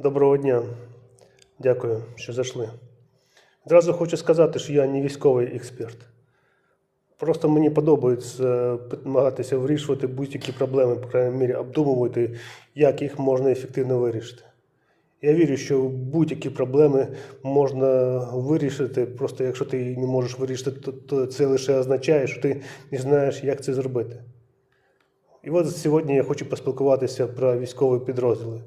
Доброго дня. Дякую, що зайшли. Одразу хочу сказати, що я не військовий експерт. Просто мені подобається намагатися вирішувати будь-які проблеми, по крайній мірі, обдумувати, як їх можна ефективно вирішити. Я вірю, що будь-які проблеми можна вирішити, просто якщо ти не можеш вирішити, то, то це лише означає, що ти не знаєш, як це зробити. І от сьогодні я хочу поспілкуватися про військові підрозділи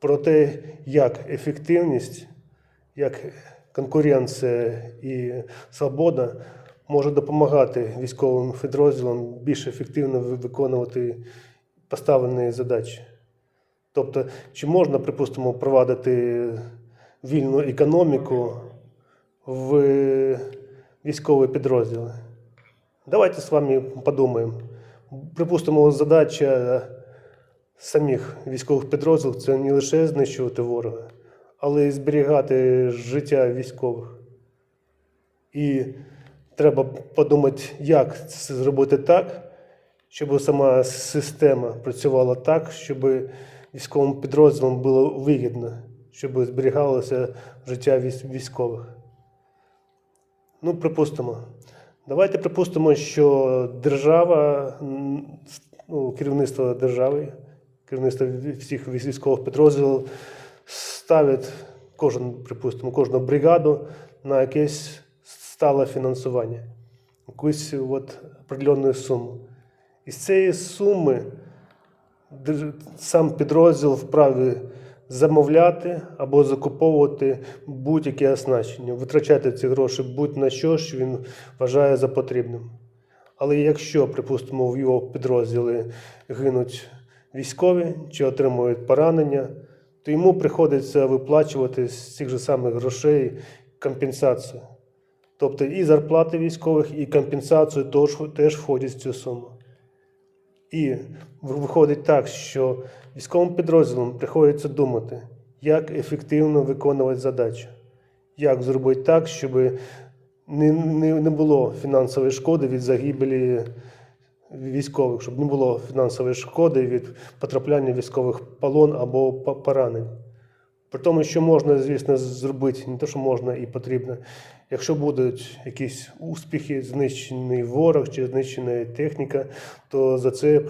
про те, як ефективність, як конкуренція і свобода може допомагати військовим підрозділам більш ефективно виконувати поставлені задачі. Тобто, чи можна, припустимо, провадити вільну економіку в військові підрозділи? Давайте з вами подумаємо. Припустимо, задача самих військових підрозділів це не лише знищувати ворога, але й зберігати життя військових. І треба подумати, як це зробити так, щоб сама система працювала так, щоб військовим підрозділам було вигідно, щоб зберігалося життя військових. Ну, припустимо. Давайте припустимо, що держава, ну, керівництво держави, керівництво всіх військових підрозділів ставить кожен, припустимо, кожну бригаду на якесь стале фінансування, якусь от определенну суму. Із цієї суми сам підрозділ вправі замовляти або закуповувати будь-яке оснащення, витрачати ці гроші будь-на що, що він вважає за потрібним. Але якщо, припустимо, в його підрозділі гинуть військові чи отримують поранення, то йому приходиться виплачувати з цих же самих грошей компенсацію. Тобто і зарплати військових, і компенсацію теж, входять в цю суму. І виходить так, що військовим підрозділам приходиться думати, як ефективно виконувати задачу, як зробити так, щоб не, не, не було фінансової шкоди від загибелі військових, щоб не було фінансової шкоди від потрапляння військових полон або поранень. При тому, що можна, звісно, зробити, не те, що можна і потрібно. Якщо будуть якісь успіхи, знищений ворог чи знищена техніка, то за це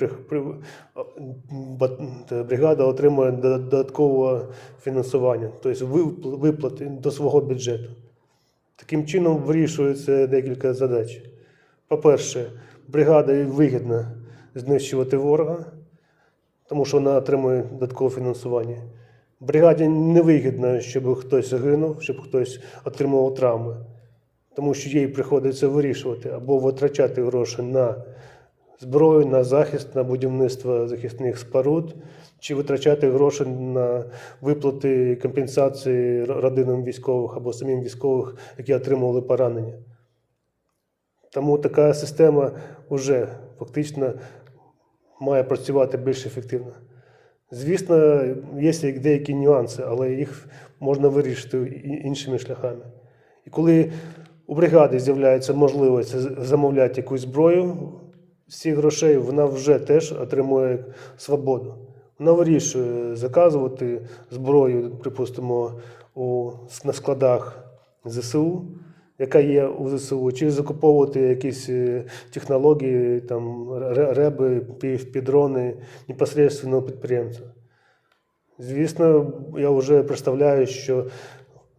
бригада отримує додаткове фінансування, тобто виплати до свого бюджету. Таким чином вирішується декілька задач. По-перше, бригада вигідно знищувати ворога, тому що вона отримує додаткове фінансування. Бригаді невигідно, щоб хтось загинув, щоб хтось отримував травми, тому що їй приходиться вирішувати або витрачати гроші на зброю, на захист, на будівництво захисних споруд, чи витрачати гроші на виплати компенсації родинам військових або самим військових, які отримували поранення. Тому така система вже фактично має працювати більш ефективно. Звісно, є деякі нюанси, але їх можна вирішити іншими шляхами. І коли у бригади з'являється можливість замовляти якусь зброю, з цих грошей вона вже теж отримує свободу. Вона вирішує заказувати зброю, припустимо, у, на складах ЗСУ, яка є у ЗСУ, чи закуповувати якісь е, технології, там, реби, півдрони непосредственно у підприємця. Звісно, я вже представляю, що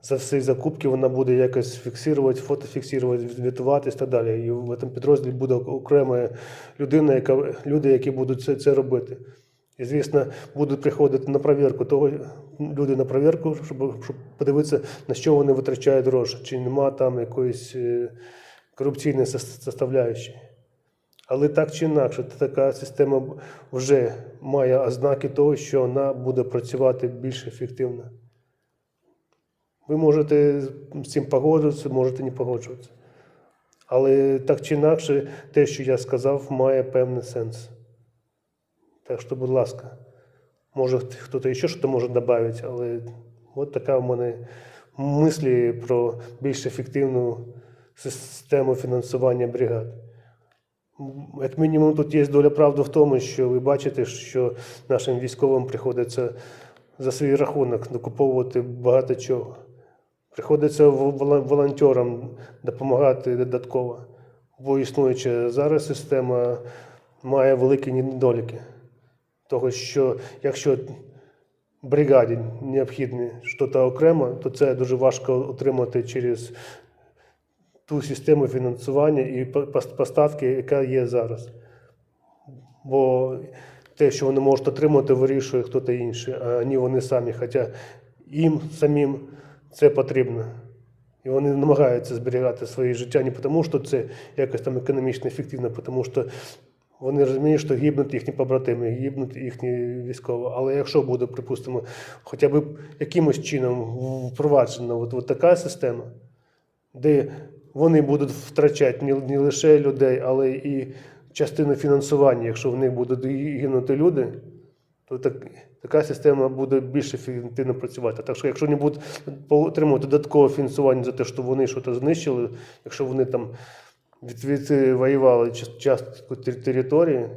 за всі закупки вона буде якось фіксувати, фотофіксувати, звітуватись і так далі. І в цьому підрозділі буде окрема людина, яка, люди, які будуть це, це робити. І, звісно, будуть приходити на перевірку того, люди на перевірку, щоб, щоб подивитися, на що вони витрачають гроші, чи нема там якоїсь е, корупційної составляючої. Але так чи інакше, така система вже має ознаки того, що вона буде працювати більш ефективно. Ви можете з цим погоджуватися, можете не погоджуватися. Але так чи інакше, те, що я сказав, має певний сенс. Так що, будь ласка, може хтось ще щось може додати, але от така в мене мислі про більш ефективну систему фінансування бригад. Як мінімум, тут є доля правди в тому, що ви бачите, що нашим військовим приходиться за свій рахунок докуповувати багато чого. Приходиться волонтерам допомагати додатково, бо існуюча зараз система має великі недоліки. Того, що якщо бригаді необхідне щось окремо, то це дуже важко отримати через ту систему фінансування і поставки, яка є зараз. Бо те, що вони можуть отримати, вирішує хтось інший, а не вони самі. Хоча їм самим це потрібно. І вони намагаються зберігати своє життя не тому, що це якось там економічно ефективно, тому що вони розуміють, що гибнуть їхні побратими, гибнуть їхні військові. Але якщо буде, припустимо, хоча б якимось чином впроваджена от, от така система, де вони будуть втрачати не, не лише людей, але і частину фінансування, якщо в них будуть гинути люди, то так, така система буде більш ефективно працювати. Так що, якщо не будуть отримувати додаткове фінансування за те, що вони щось знищили, якщо вони там відвоювали част- частку території,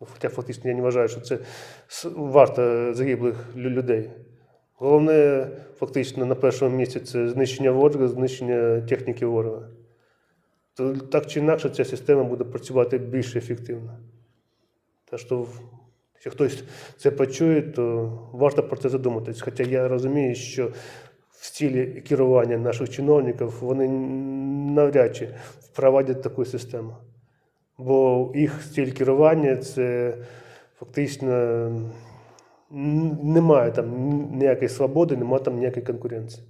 ну, хоча фактично я не вважаю, що це варто загиблих людей. Головне, фактично, на першому місці це знищення ворога, знищення техніки ворога. То так чи інакше ця система буде працювати більш ефективно. Так що, якщо хтось це почує, то варто про це задуматись. Хоча я розумію, що в стилі керування наших чиновників вони навряд чи впровадять таку систему. Бо їх стиль керування це фактично немає там ніякої свободи, немає там ніякої конкуренції.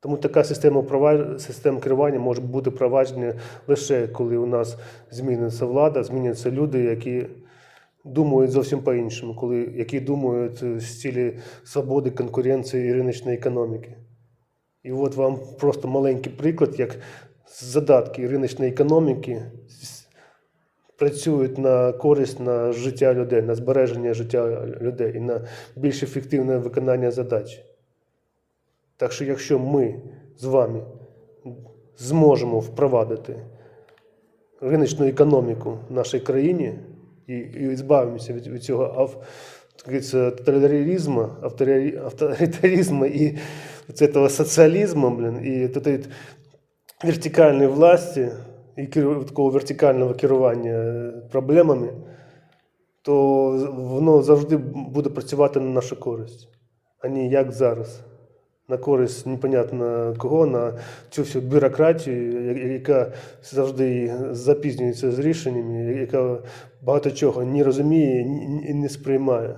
Тому така система, система керування може бути впроваджена лише коли у нас зміниться влада, зміняться люди, які думають зовсім по-іншому, коли, які думають в стилі свободи, конкуренції і риночної економіки. І от вам просто маленький приклад, як задатки риночної економіки працюють на користь на життя людей, на збереження життя людей і на більш ефективне виконання задач. Так що, якщо ми з вами зможемо впровадити риночну економіку в нашій країні і, і збавимося від, від цього ав, авторі- авторитаризму і цього соціалізму, блін, і такої вертикальної власті, і керу- такого вертикального керування проблемами, то воно завжди буде працювати на нашу користь, а не як зараз. На користь непонятно кого, на цю всю бюрократію, яка завжди запізнюється з рішеннями, яка багато чого не розуміє і не сприймає.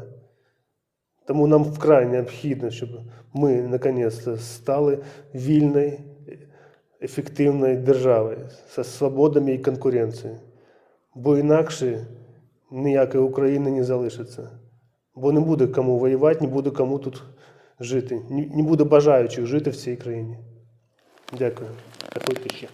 Тому нам вкрай необхідно, щоб ми наконець стали вільною, ефективною державою зі свободами і конкуренцією. Бо інакше ніякої України не залишиться. Бо не буде кому воювати, не буде кому тут жити. Не буде бажаючих жити в цій країні. Дякую. Приходьте ще.